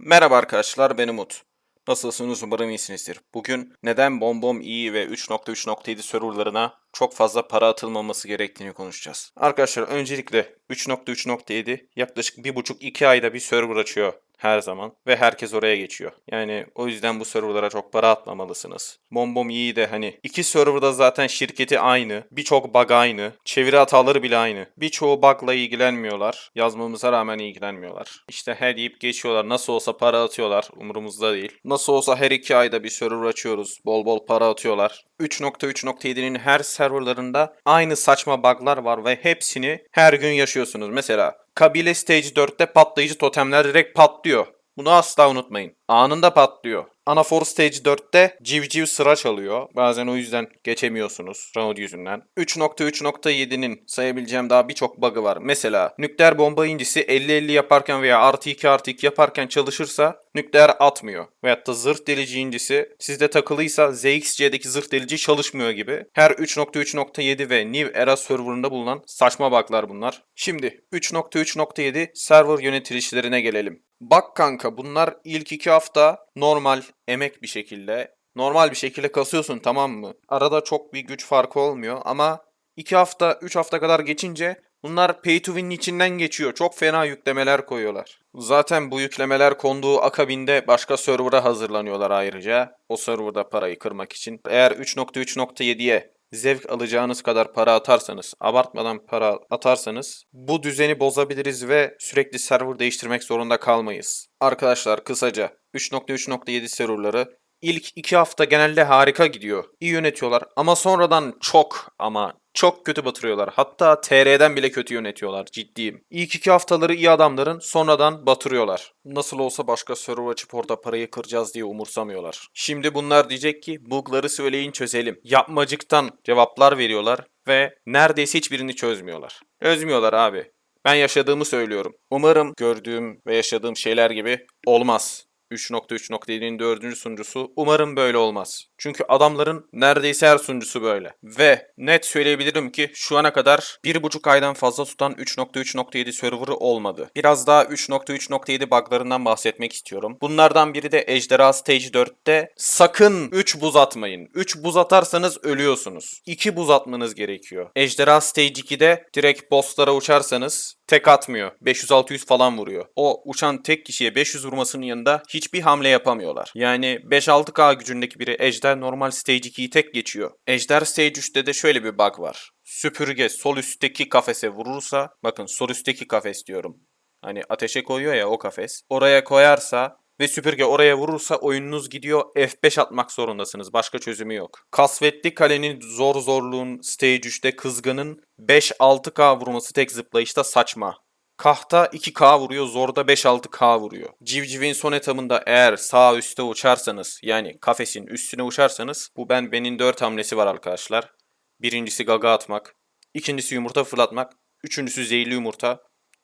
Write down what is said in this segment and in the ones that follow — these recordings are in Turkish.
Merhaba arkadaşlar ben Umut. Nasılsınız umarım iyisinizdir. Bugün neden BombBomb iyi ve 3.3.7 serverlarına çok fazla para atılmaması gerektiğini konuşacağız. Arkadaşlar öncelikle 3.3.7 yaklaşık 1.5-2 ayda bir server açıyor her zaman ve herkes oraya geçiyor. Yani o yüzden bu serverlara çok para atmamalısınız. BombBomb iyi de hani iki serverda zaten şirketi aynı, birçok bug aynı, çeviri hataları bile aynı. Birçoğu bug'la ilgilenmiyorlar. Yazmamıza rağmen ilgilenmiyorlar. İşte her yiyip geçiyorlar. Nasıl olsa para atıyorlar. Umurumuzda değil. Nasıl olsa her iki ayda bir server açıyoruz. Bol bol para atıyorlar. 3.3.7'nin her serverlarında aynı saçma bug'lar var ve hepsini her gün yaşıyorsunuz. Mesela Kabile Stage 4'te patlayıcı totemler direkt patlıyor. Bunu asla unutmayın. Anında patlıyor. Anafor Stage 4'te civciv sıra çalıyor. Bazen o yüzden geçemiyorsunuz round yüzünden. 3.3.7'nin sayabileceğim daha birçok bug'ı var. Mesela nükleer bomba incisi 50-50 yaparken veya artı 2 artı 2 yaparken çalışırsa nükleer atmıyor. Veyahut da zırh delici incisi sizde takılıysa ZXC'deki zırh delici çalışmıyor gibi. Her 3.3.7 ve New Era serverında bulunan saçma bug'lar bunlar. Şimdi 3.3.7 server yönetilişlerine gelelim. Bak kanka bunlar ilk iki hafta normal emek bir şekilde normal bir şekilde kasıyorsun tamam mı? Arada çok bir güç farkı olmuyor ama 2 hafta 3 hafta kadar geçince bunlar pay to win'in içinden geçiyor. Çok fena yüklemeler koyuyorlar. Zaten bu yüklemeler konduğu akabinde başka server'a hazırlanıyorlar ayrıca. O serverda parayı kırmak için. Eğer 3.3.7'ye zevk alacağınız kadar para atarsanız, abartmadan para atarsanız bu düzeni bozabiliriz ve sürekli server değiştirmek zorunda kalmayız. Arkadaşlar kısaca 3.3.7 serverları ilk 2 hafta genelde harika gidiyor. İyi yönetiyorlar ama sonradan çok ama çok kötü batırıyorlar. Hatta TR'den bile kötü yönetiyorlar ciddiyim. İlk iki haftaları iyi adamların sonradan batırıyorlar. Nasıl olsa başka server açıp orada parayı kıracağız diye umursamıyorlar. Şimdi bunlar diyecek ki bugları söyleyin çözelim. Yapmacıktan cevaplar veriyorlar ve neredeyse hiçbirini çözmüyorlar. Çözmüyorlar abi. Ben yaşadığımı söylüyorum. Umarım gördüğüm ve yaşadığım şeyler gibi olmaz. 3.3.7'nin dördüncü sunucusu umarım böyle olmaz. Çünkü adamların neredeyse her sunucusu böyle. Ve net söyleyebilirim ki şu ana kadar 1.5 aydan fazla tutan 3.3.7 serverı olmadı. Biraz daha 3.3.7 buglarından bahsetmek istiyorum. Bunlardan biri de Ejderha Stage 4'te sakın 3 buz atmayın. 3 buz atarsanız ölüyorsunuz. 2 buz atmanız gerekiyor. Ejderha Stage 2'de direkt bosslara uçarsanız tek atmıyor. 500-600 falan vuruyor. O uçan tek kişiye 500 vurmasının yanında hiçbir hamle yapamıyorlar. Yani 5-6K gücündeki biri Ejder normal Stage 2'yi tek geçiyor. Ejder Stage 3'te de şöyle bir bug var. Süpürge sol üstteki kafese vurursa, bakın sol üstteki kafes diyorum. Hani ateşe koyuyor ya o kafes. Oraya koyarsa ve süpürge oraya vurursa oyununuz gidiyor F5 atmak zorundasınız. Başka çözümü yok. Kasvetli kalenin zor zorluğun stage 3'te kızgının 5-6K vurması tek zıplayışta saçma. Kahta 2K vuruyor, zorda 5-6K vuruyor. Civcivin son etabında eğer sağ üstte uçarsanız yani kafesin üstüne uçarsanız bu ben benim 4 hamlesi var arkadaşlar. Birincisi gaga atmak, ikincisi yumurta fırlatmak, üçüncüsü zehirli yumurta,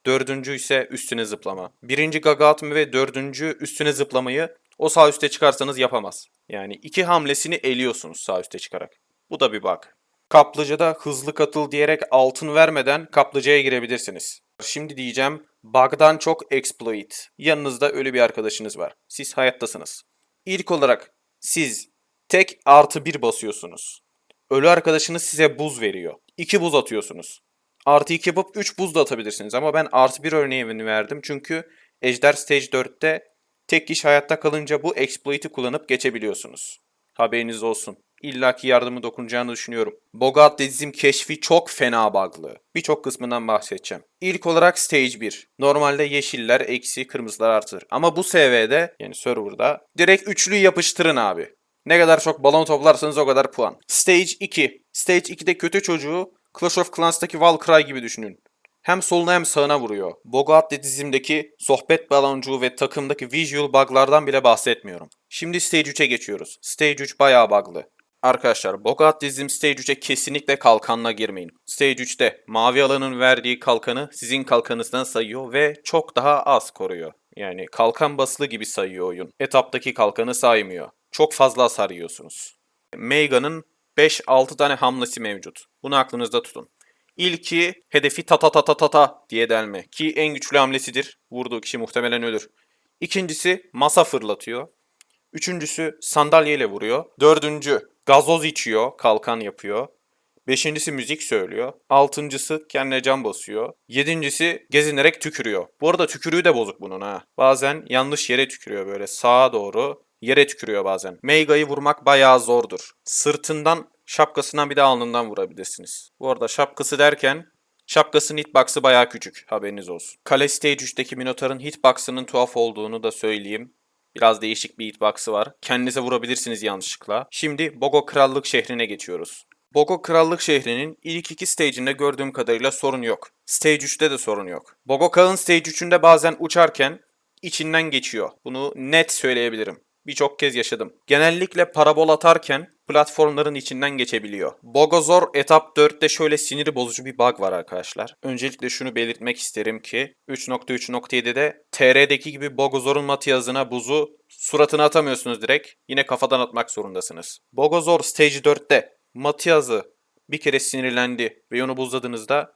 Dördüncü ise üstüne zıplama. Birinci gaga ve dördüncü üstüne zıplamayı o sağ üste çıkarsanız yapamaz. Yani iki hamlesini eliyorsunuz sağ üste çıkarak. Bu da bir bug. Kaplıcada hızlı katıl diyerek altın vermeden kaplıcaya girebilirsiniz. Şimdi diyeceğim bug'dan çok exploit. Yanınızda ölü bir arkadaşınız var. Siz hayattasınız. İlk olarak siz tek artı bir basıyorsunuz. Ölü arkadaşınız size buz veriyor. İki buz atıyorsunuz. Artı 2 yapıp 3 buz da atabilirsiniz. Ama ben artı 1 örneğini verdim. Çünkü Ejder Stage 4'te tek kişi hayatta kalınca bu exploit'i kullanıp geçebiliyorsunuz. Haberiniz olsun. İlla ki yardımı dokunacağını düşünüyorum. Bogat dizim keşfi çok fena bug'lı. Birçok kısmından bahsedeceğim. İlk olarak Stage 1. Normalde yeşiller eksi kırmızılar artır. Ama bu SV'de yani serverda direkt üçlüyü yapıştırın abi. Ne kadar çok balon toplarsanız o kadar puan. Stage 2. Stage 2'de kötü çocuğu Clash of Clans'taki Valkyrie gibi düşünün. Hem soluna hem sağına vuruyor. Bogo atletizmdeki sohbet baloncuğu ve takımdaki visual bug'lardan bile bahsetmiyorum. Şimdi Stage 3'e geçiyoruz. Stage 3 bayağı bug'lı. Arkadaşlar Bogo atletizm Stage 3'e kesinlikle kalkanla girmeyin. Stage 3'te mavi alanın verdiği kalkanı sizin kalkanınızdan sayıyor ve çok daha az koruyor. Yani kalkan basılı gibi sayıyor oyun. Etaptaki kalkanı saymıyor. Çok fazla hasar yiyorsunuz. Mega'nın 5-6 tane hamlesi mevcut. Bunu aklınızda tutun. İlki hedefi ta ta ta ta ta ta diye delme ki en güçlü hamlesidir. Vurduğu kişi muhtemelen ölür. İkincisi masa fırlatıyor. Üçüncüsü sandalyeyle vuruyor. Dördüncü gazoz içiyor, kalkan yapıyor. Beşincisi müzik söylüyor. Altıncısı kendine cam basıyor. Yedincisi gezinerek tükürüyor. Bu arada tükürüğü de bozuk bunun ha. Bazen yanlış yere tükürüyor böyle sağa doğru. Yere tükürüyor bazen. Meiga'yı vurmak bayağı zordur. Sırtından, şapkasından bir de alnından vurabilirsiniz. Bu arada şapkası derken Şapkasının hitbox'ı bayağı küçük. Haberiniz olsun. Kale Stage 3'teki Minotaur'ın hitbox'ının tuhaf olduğunu da söyleyeyim. Biraz değişik bir hitbox'ı var. Kendinize vurabilirsiniz yanlışlıkla. Şimdi Bogo Krallık şehrine geçiyoruz. Bogo Krallık şehrinin ilk iki stage'inde gördüğüm kadarıyla sorun yok. Stage 3'te de sorun yok. Bogo Kağın Stage 3'ünde bazen uçarken içinden geçiyor. Bunu net söyleyebilirim. Birçok kez yaşadım. Genellikle parabol atarken platformların içinden geçebiliyor. Bogozor etap 4'te şöyle siniri bozucu bir bug var arkadaşlar. Öncelikle şunu belirtmek isterim ki 3.3.7'de TR'deki gibi Bogozor'un matiyazına buzu suratına atamıyorsunuz direkt. Yine kafadan atmak zorundasınız. Bogozor Stage 4'te matiyazı bir kere sinirlendi ve onu buzladığınızda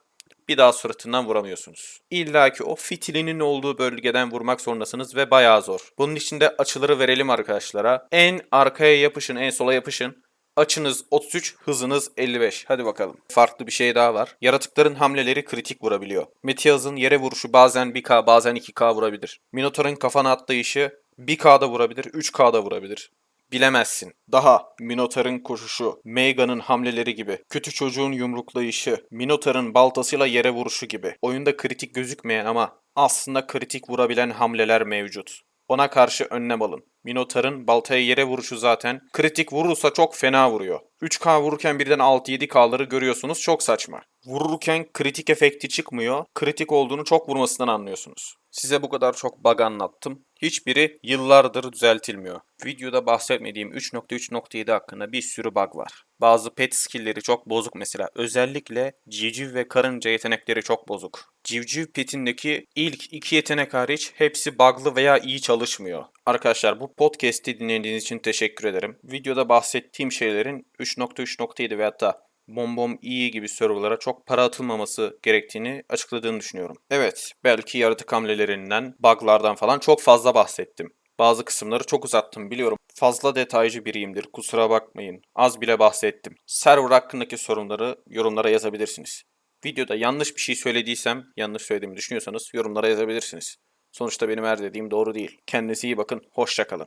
bir daha suratından vuramıyorsunuz. İlla ki o fitilinin olduğu bölgeden vurmak zorundasınız ve bayağı zor. Bunun için de açıları verelim arkadaşlara. En arkaya yapışın, en sola yapışın. Açınız 33, hızınız 55. Hadi bakalım. Farklı bir şey daha var. Yaratıkların hamleleri kritik vurabiliyor. Metiaz'ın yere vuruşu bazen 1K bazen 2K vurabilir. Minotaur'un kafana atlayışı 1K'da vurabilir, 3K'da vurabilir. Bilemezsin. Daha Minotaur'ın koşuşu, Meiga'nın hamleleri gibi, kötü çocuğun yumruklayışı, Minotaur'ın baltasıyla yere vuruşu gibi. Oyunda kritik gözükmeyen ama aslında kritik vurabilen hamleler mevcut. Ona karşı önlem alın. Minotaur'ın baltaya yere vuruşu zaten kritik vurursa çok fena vuruyor. 3K vururken birden 6-7K'ları görüyorsunuz çok saçma. Vururken kritik efekti çıkmıyor. Kritik olduğunu çok vurmasından anlıyorsunuz. Size bu kadar çok bug anlattım. Hiçbiri yıllardır düzeltilmiyor. Videoda bahsetmediğim 3.3.7 hakkında bir sürü bug var. Bazı pet skill'leri çok bozuk mesela. Özellikle civciv ve karınca yetenekleri çok bozuk. Civciv petindeki ilk iki yetenek hariç hepsi bug'lı veya iyi çalışmıyor. Arkadaşlar bu podcast'i dinlediğiniz için teşekkür ederim. Videoda bahsettiğim şeylerin 3.3.7 ve hatta Bombom iyi gibi serverlara çok para atılmaması gerektiğini açıkladığını düşünüyorum. Evet, belki yaratık hamlelerinden, buglardan falan çok fazla bahsettim. Bazı kısımları çok uzattım biliyorum. Fazla detaycı biriyimdir kusura bakmayın. Az bile bahsettim. Server hakkındaki sorunları yorumlara yazabilirsiniz. Videoda yanlış bir şey söylediysem, yanlış söylediğimi düşünüyorsanız yorumlara yazabilirsiniz. Sonuçta benim her dediğim doğru değil. Kendinize iyi bakın, hoşçakalın.